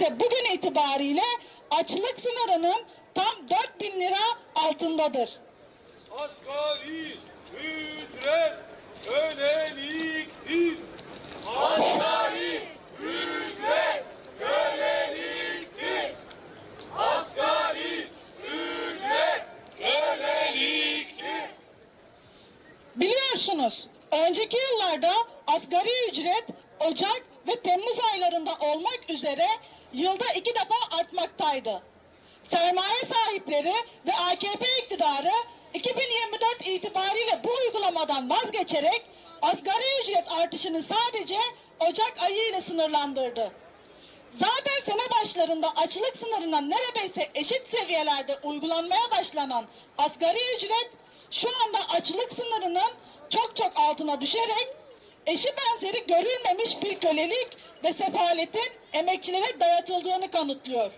ise bugün itibariyle açlık sınırının tam 4000 lira altındadır. Asgari ücret köleliktir. Asgari ücret köleliktir. Biliyorsunuz önceki yıllarda asgari ücret Ocak ve Temmuz aylarında olmak üzere yılda iki defa artmaktaydı. Sermaye sahipleri ve AKP iktidarı 2024 itibariyle bu uygulamadan vazgeçerek asgari ücret artışını sadece Ocak ayı ile sınırlandırdı. Zaten sene başlarında açlık sınırına neredeyse eşit seviyelerde uygulanmaya başlanan asgari ücret şu anda açlık sınırının çok çok altına düşerek eşi benzeri görülmemiş bir kölelik ve sefaletin emekçilere dayatıldığını kanıtlıyor.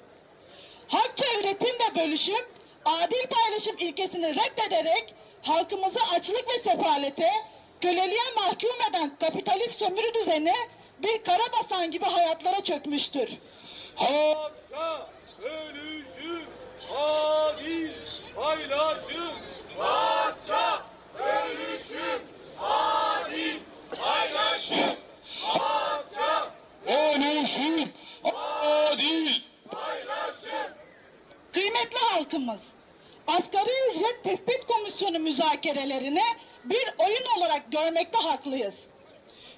Hakça üretim ve bölüşüm, adil paylaşım ilkesini reddederek halkımızı açlık ve sefalete, köleliğe mahkum eden kapitalist sömürü düzeni bir karabasan gibi hayatlara çökmüştür. Hakça bölüşüm, adil paylaşım. Hakça bölüşüm, adil paylaşım. Hakça bölüşüm, adil paylaşım. Kıymetli halkımız, asgari ücret tespit komisyonu müzakerelerini bir oyun olarak görmekte haklıyız.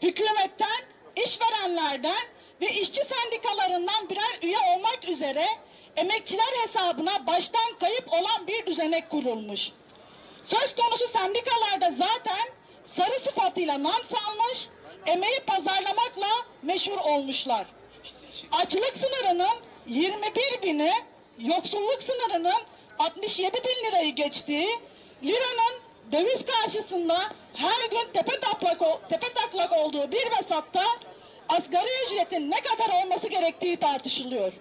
Hükümetten, işverenlerden ve işçi sendikalarından birer üye olmak üzere emekçiler hesabına baştan kayıp olan bir düzenek kurulmuş. Söz konusu sendikalarda zaten sarı sıfatıyla nam salmış, emeği pazarlamakla meşhur olmuşlar. Açlık sınırının 21 bini, yoksulluk sınırının 67 bin lirayı geçtiği, liranın döviz karşısında her gün tepe taklak, tepe taklak olduğu bir vesatta asgari ücretin ne kadar olması gerektiği tartışılıyor.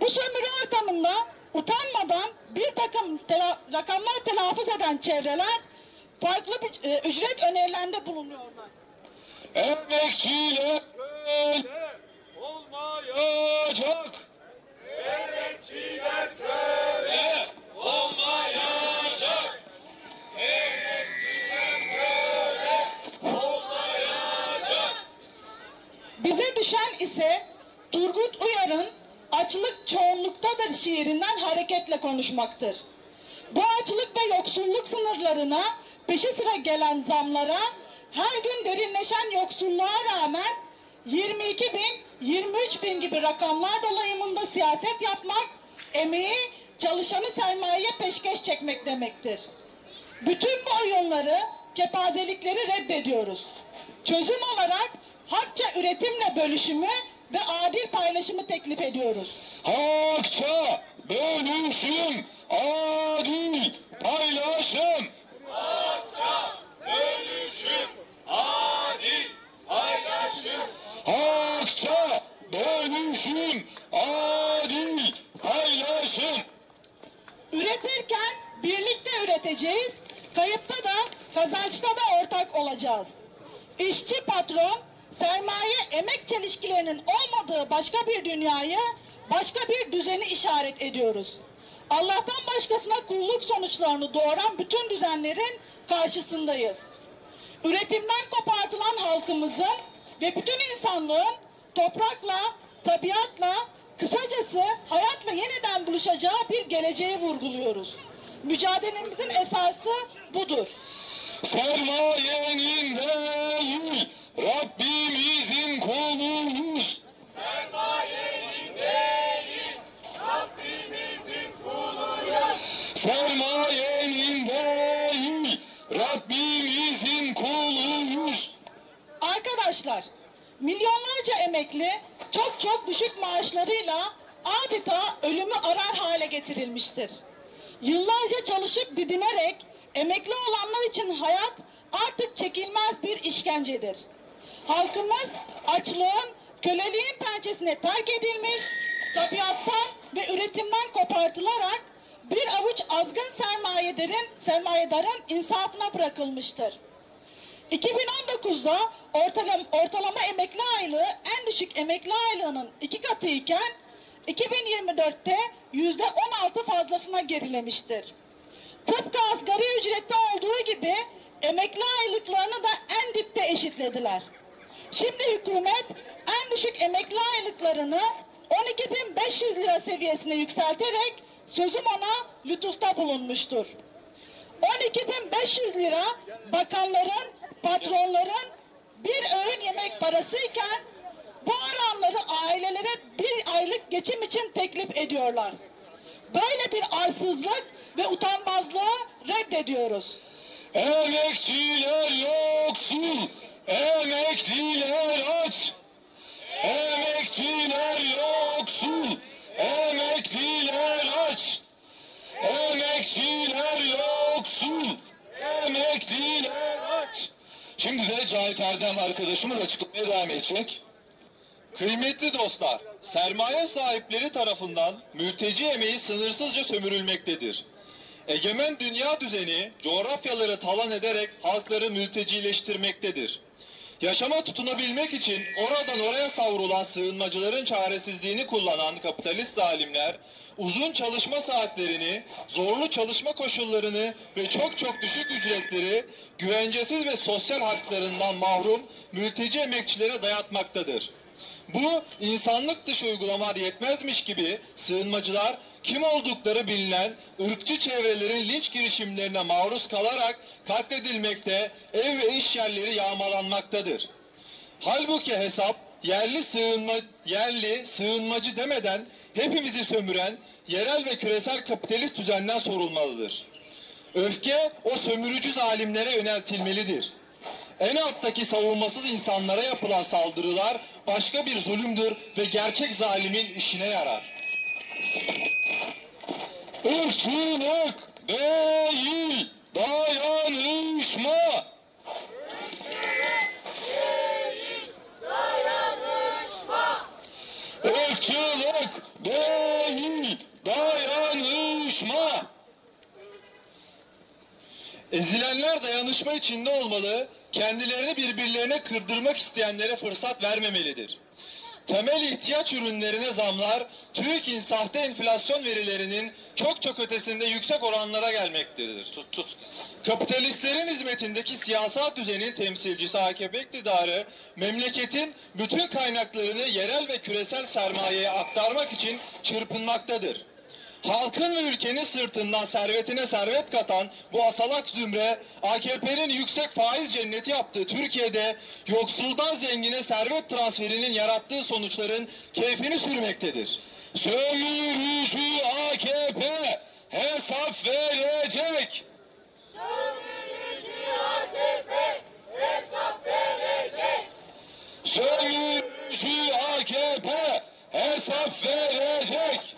Bu sömürü ortamında utanmadan bir takım tela- rakamlar telaffuz eden çevreler farklı bir e, ücret önerilerinde bulunuyorlar. Emekçiler köle olmayacak. Emekçiler köle olmayacak. Emekçiler köle olmayacak. Bize düşen ise Turgut Uyar'ın Açlık Çoğunluktadır şiirinden hareketle konuşmaktır. Bu açlık ve yoksulluk sınırlarına peşi sıra gelen zamlara her gün derinleşen yoksulluğa rağmen 22 bin, 23 bin gibi rakamlar dolayımında siyaset yapmak, emeği çalışanı sermayeye peşkeş çekmek demektir. Bütün bu oyunları, kepazelikleri reddediyoruz. Çözüm olarak hakça üretimle bölüşümü ve adil paylaşımı teklif ediyoruz. Hakça bölüşüm, adil paylaşım. Üretirken birlikte üreteceğiz, kayıpta da kazançta da ortak olacağız. İşçi patron, sermaye emek çelişkilerinin olmadığı başka bir dünyayı, başka bir düzeni işaret ediyoruz. Allah'tan başkasına kulluk sonuçlarını doğuran bütün düzenlerin karşısındayız. Üretimden kopartılan halkımızın ve bütün insanlığın toprakla, tabiatla, kısacası hayatla yeniden buluşacağı bir geleceği vurguluyoruz. Mücadelemizin esası budur. Sermayenin değil, Rabbimizin kuluyuz. Sermayenin değil, Rabbimizin kuluyuz. Arkadaşlar, milyonlarca emekli çok çok düşük maaşlarıyla adeta ölümü arar hale getirilmiştir. Yıllarca çalışıp didinerek emekli olanlar için hayat artık çekilmez bir işkencedir. Halkımız açlığın, köleliğin pençesine terk edilmiş, tabiattan ve üretimden kopartılarak bir avuç azgın sermayedarın, sermayedarın insafına bırakılmıştır. 2019'da ortalama, ortalama emekli aylığı en düşük emekli aylığının iki katı iken 2024'te yüzde 16 fazlasına gerilemiştir. Tıpkı asgari ücrette olduğu gibi emekli aylıklarını da en dipte eşitlediler. Şimdi hükümet en düşük emekli aylıklarını 12.500 lira seviyesine yükselterek sözüm ona lütufta bulunmuştur. 12.500 lira bakanların, patronların bir öğün yemek parasıyken bu oranları ailelere bir aylık geçim için teklif ediyorlar. Böyle bir arsızlık ve utanmazlığı reddediyoruz. Emekçiler yoksul, emekliler aç. Emekçiler yoksul, emekliler aç. Emekçiler yoksul, emekliler aç. Şimdi de Cahit Erdem arkadaşımız açıklamaya devam edecek. Kıymetli dostlar, sermaye sahipleri tarafından mülteci emeği sınırsızca sömürülmektedir. Egemen dünya düzeni coğrafyaları talan ederek halkları mültecileştirmektedir. Yaşama tutunabilmek için oradan oraya savrulan sığınmacıların çaresizliğini kullanan kapitalist zalimler, uzun çalışma saatlerini, zorlu çalışma koşullarını ve çok çok düşük ücretleri güvencesiz ve sosyal haklarından mahrum mülteci emekçilere dayatmaktadır. Bu insanlık dışı uygulamalar yetmezmiş gibi sığınmacılar kim oldukları bilinen ırkçı çevrelerin linç girişimlerine maruz kalarak katledilmekte, ev ve iş yerleri yağmalanmaktadır. Halbuki hesap yerli sığınma yerli sığınmacı demeden hepimizi sömüren yerel ve küresel kapitalist düzenden sorulmalıdır. Öfke o sömürücü zalimlere yöneltilmelidir. En alttaki savunmasız insanlara yapılan saldırılar başka bir zulümdür ve gerçek zalimin işine yarar. Irkçılık değil, dayanışma. Irkçılık değil, dayanışma. Ezilenler dayanışma içinde olmalı, kendilerini birbirlerine kırdırmak isteyenlere fırsat vermemelidir. Temel ihtiyaç ürünlerine zamlar, TÜİK'in sahte enflasyon verilerinin çok çok ötesinde yüksek oranlara gelmektedir. Tut tut. Kapitalistlerin hizmetindeki siyasal düzenin temsilcisi AKP iktidarı, memleketin bütün kaynaklarını yerel ve küresel sermayeye aktarmak için çırpınmaktadır. Halkın ve ülkenin sırtından servetine servet katan bu asalak zümre AKP'nin yüksek faiz cenneti yaptığı Türkiye'de yoksuldan zengine servet transferinin yarattığı sonuçların keyfini sürmektedir. Sömürücü AKP hesap verecek. Sömürücü AKP hesap verecek. Bir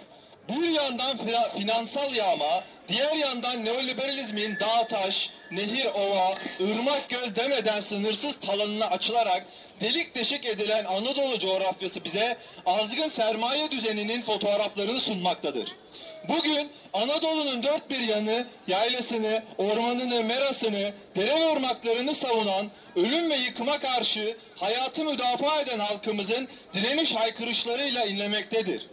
yandan fina- finansal yağma, diğer yandan neoliberalizmin dağ taş, nehir ova, ırmak göl demeden sınırsız talanına açılarak delik deşik edilen Anadolu coğrafyası bize azgın sermaye düzeninin fotoğraflarını sunmaktadır. Bugün Anadolu'nun dört bir yanı, yaylasını, ormanını, merasını, dere ve ırmaklarını savunan, ölüm ve yıkıma karşı hayatı müdafaa eden halkımızın direniş haykırışlarıyla inlemektedir.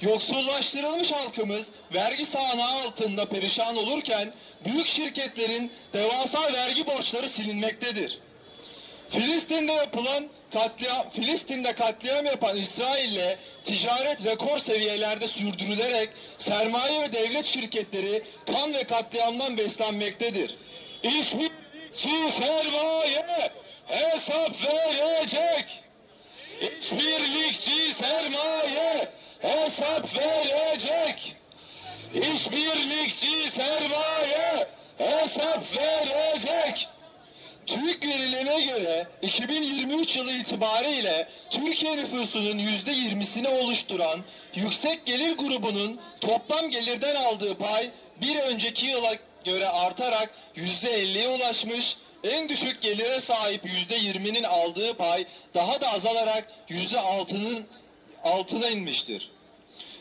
Yoksullaştırılmış halkımız vergi sahnağı altında perişan olurken büyük şirketlerin devasa vergi borçları silinmektedir. Filistin'de yapılan katliam, Filistin'de katliam yapan İsrail'le ticaret rekor seviyelerde sürdürülerek sermaye ve devlet şirketleri kan ve katliamdan beslenmektedir. İşbirlikçi sermaye hesap verecek. İşbirlikçi sermaye hesap. İşbirlikçi sermaye hesap verecek. TÜİK verilerine göre 2023 yılı itibariyle Türkiye nüfusunun yüzde yirmisini oluşturan yüksek gelir grubunun toplam gelirden aldığı pay bir önceki yıla göre artarak yüzde elliye ulaşmış, en düşük gelire sahip yüzde yirminin aldığı pay daha da azalarak yüzde altının altına inmiştir.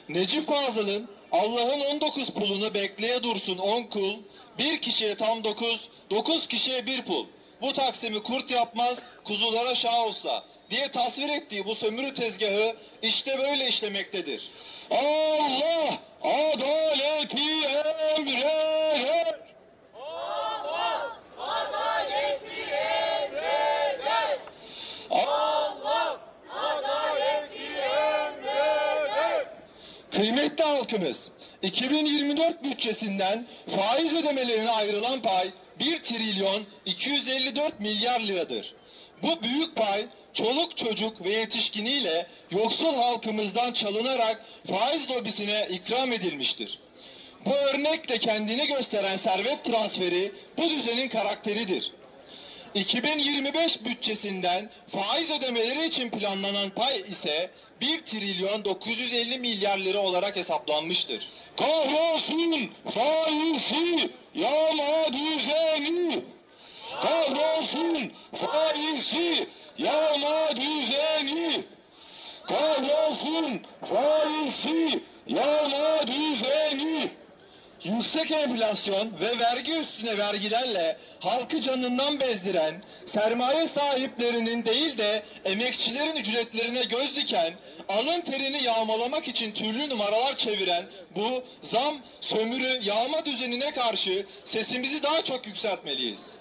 Necip Fazıl'ın Allah'ın 19 pulunu bekleye dursun 10 kul, bir kişiye tam 9, 9 kişiye bir pul. Bu taksimi kurt yapmaz, kuzulara şah olsa diye tasvir ettiği bu sömürü tezgahı işte böyle işlemektedir. Allah adaleti emreder. Kıymetli halkımız, 2024 bütçesinden faiz ödemelerine ayrılan pay 1 trilyon 254 milyar liradır. Bu büyük pay çoluk çocuk ve yetişkiniyle yoksul halkımızdan çalınarak faiz lobisine ikram edilmiştir. Bu örnekle kendini gösteren servet transferi bu düzenin karakteridir. 2025 bütçesinden faiz ödemeleri için planlanan pay ise 1 trilyon 950 milyar lira olarak hesaplanmıştır. Kahrolsun faizi yama düzeni. Kahrolsun faizi yama düzeni. Kahrolsun faizi yama düzeni. Yüksek enflasyon ve vergi üstüne vergilerle halkı canından bezdiren, sermaye sahiplerinin değil de emekçilerin ücretlerine göz diken, alın terini yağmalamak için türlü numaralar çeviren bu zam, sömürü, yağma düzenine karşı sesimizi daha çok yükseltmeliyiz.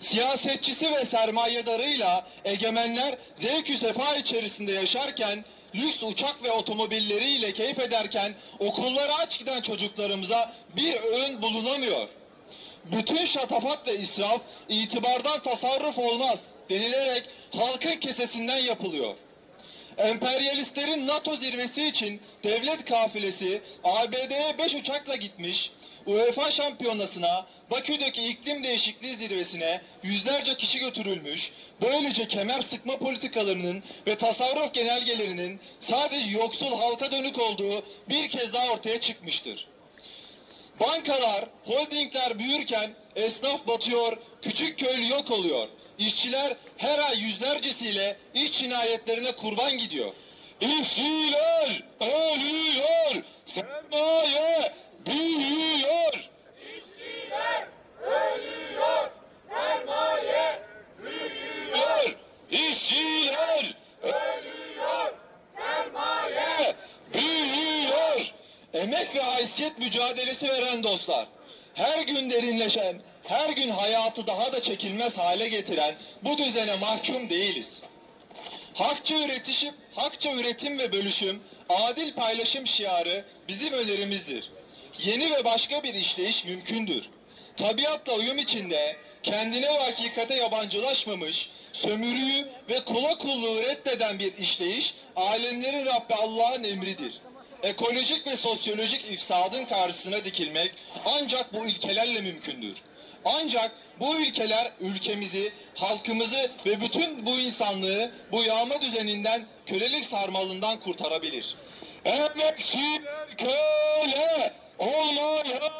Siyasetçisi ve sermayedarıyla egemenler zevkü sefa içerisinde yaşarken lüks uçak ve otomobilleriyle keyif ederken okullara aç giden çocuklarımıza bir öğün bulunamıyor. Bütün şatafat ve israf itibardan tasarruf olmaz denilerek halkın kesesinden yapılıyor. Emperyalistlerin NATO zirvesi için devlet kafilesi ABD'ye 5 uçakla gitmiş, UEFA şampiyonasına, Bakü'deki iklim değişikliği zirvesine yüzlerce kişi götürülmüş, böylece kemer sıkma politikalarının ve tasarruf genelgelerinin sadece yoksul halka dönük olduğu bir kez daha ortaya çıkmıştır. Bankalar, holdingler büyürken esnaf batıyor, küçük köylü yok oluyor. İşçiler her ay yüzlercesiyle iş cinayetlerine kurban gidiyor. İşçiler ölüyor, sermaye büyüyor. Ölüyor, işçiler ölüyor, sermaye büyüyor. Emek ve haysiyet mücadelesi veren dostlar, her gün derinleşen, her gün hayatı daha da çekilmez hale getiren bu düzene mahkum değiliz. Hakça üretişim, hakça üretim ve bölüşüm, adil paylaşım şiarı bizim önerimizdir. Yeni ve başka bir işleyiş mümkündür. Tabiatla uyum içinde kendine ve hakikate yabancılaşmamış, sömürüyü ve kula kulluğu reddeden bir işleyiş alemlerin Rabbi Allah'ın emridir. Ekolojik ve sosyolojik ifsadın karşısına dikilmek ancak bu ilkelerle mümkündür. Ancak bu ülkeler ülkemizi, halkımızı ve bütün bu insanlığı bu yağma düzeninden, kölelik sarmalından kurtarabilir. Emekçiler köle olmayacak.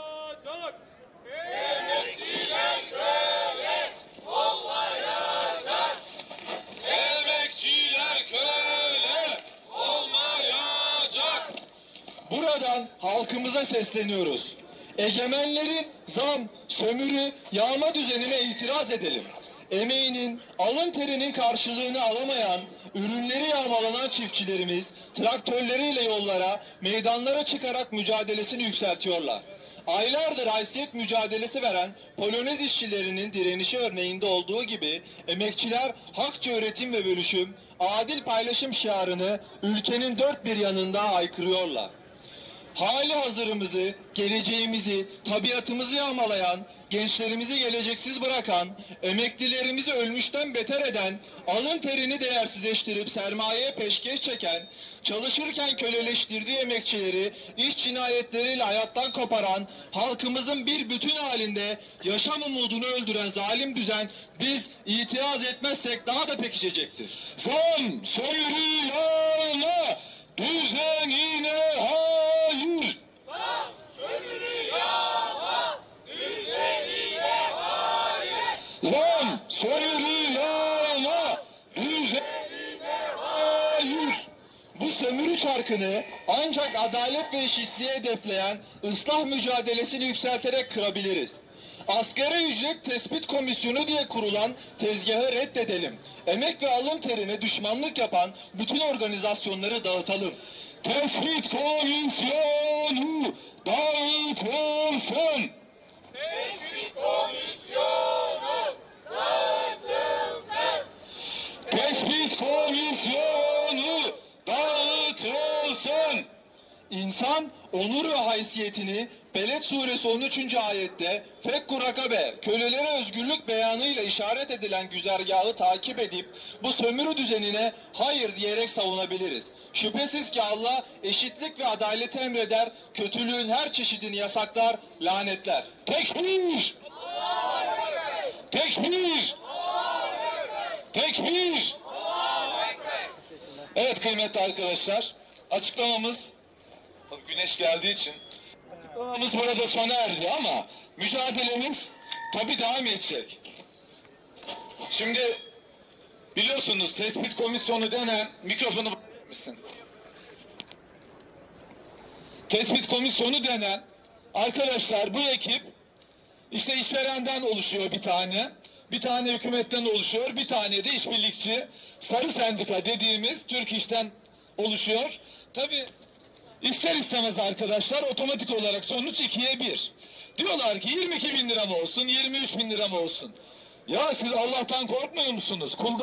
Emekçiler köle olmayacak. Buradan halkımıza sesleniyoruz. Egemenlerin zam, sömürü, yağma düzenine itiraz edelim. Emeğinin, alın terinin karşılığını alamayan, ürünleri yağmalanan çiftçilerimiz traktörleriyle yollara, meydanlara çıkarak mücadelesini yükseltiyorlar. Aylardır haysiyet mücadelesi veren Polonez işçilerinin direnişi örneğinde olduğu gibi emekçiler hakça üretim ve bölüşüm, adil paylaşım şiarını ülkenin dört bir yanında aykırıyorlar hali hazırımızı, geleceğimizi, tabiatımızı yağmalayan, gençlerimizi geleceksiz bırakan, emeklilerimizi ölmüşten beter eden, alın terini değersizleştirip sermayeye peşkeş çeken, çalışırken köleleştirdiği emekçileri iş cinayetleriyle hayattan koparan, halkımızın bir bütün halinde yaşam umudunu öldüren zalim düzen biz itiraz etmezsek daha da pekişecektir. Zam sömürüyle düzenine Sömürüyle düzenine hayır. Bu sömürü çarkını ancak adalet ve eşitliği hedefleyen ıslah mücadelesini yükselterek kırabiliriz. Asgari ücret tespit komisyonu diye kurulan tezgahı reddedelim. Emek ve alın terine düşmanlık yapan bütün organizasyonları dağıtalım. Tespit komisyonu dağıtılsın. Tespit komisyonu dağıtılsın. İnsan onur ve haysiyetini Beled suresi 13. ayette Fekku rakabe kölelere özgürlük beyanıyla işaret edilen güzergahı takip edip bu sömürü düzenine hayır diyerek savunabiliriz. Şüphesiz ki Allah eşitlik ve adaleti emreder, kötülüğün her çeşidini yasaklar, lanetler. Tekbir! Tekbir! Tekbir! Evet kıymetli arkadaşlar, açıklamamız tabii güneş geldiği için açıklamamız burada sona erdi ama mücadelemiz tabii devam edecek. Şimdi biliyorsunuz tespit komisyonu denen mikrofonu mısın? Tespit komisyonu denen arkadaşlar bu ekip işte işverenden oluşuyor bir tane. Bir tane hükümetten oluşuyor. Bir tane de işbirlikçi sarı sendika dediğimiz Türk İş'ten oluşuyor. Tabi ister istemez arkadaşlar otomatik olarak sonuç ikiye bir. Diyorlar ki 22 bin lira mı olsun 23 bin lira mı olsun? Ya siz Allah'tan korkmuyor musunuz? Kuldan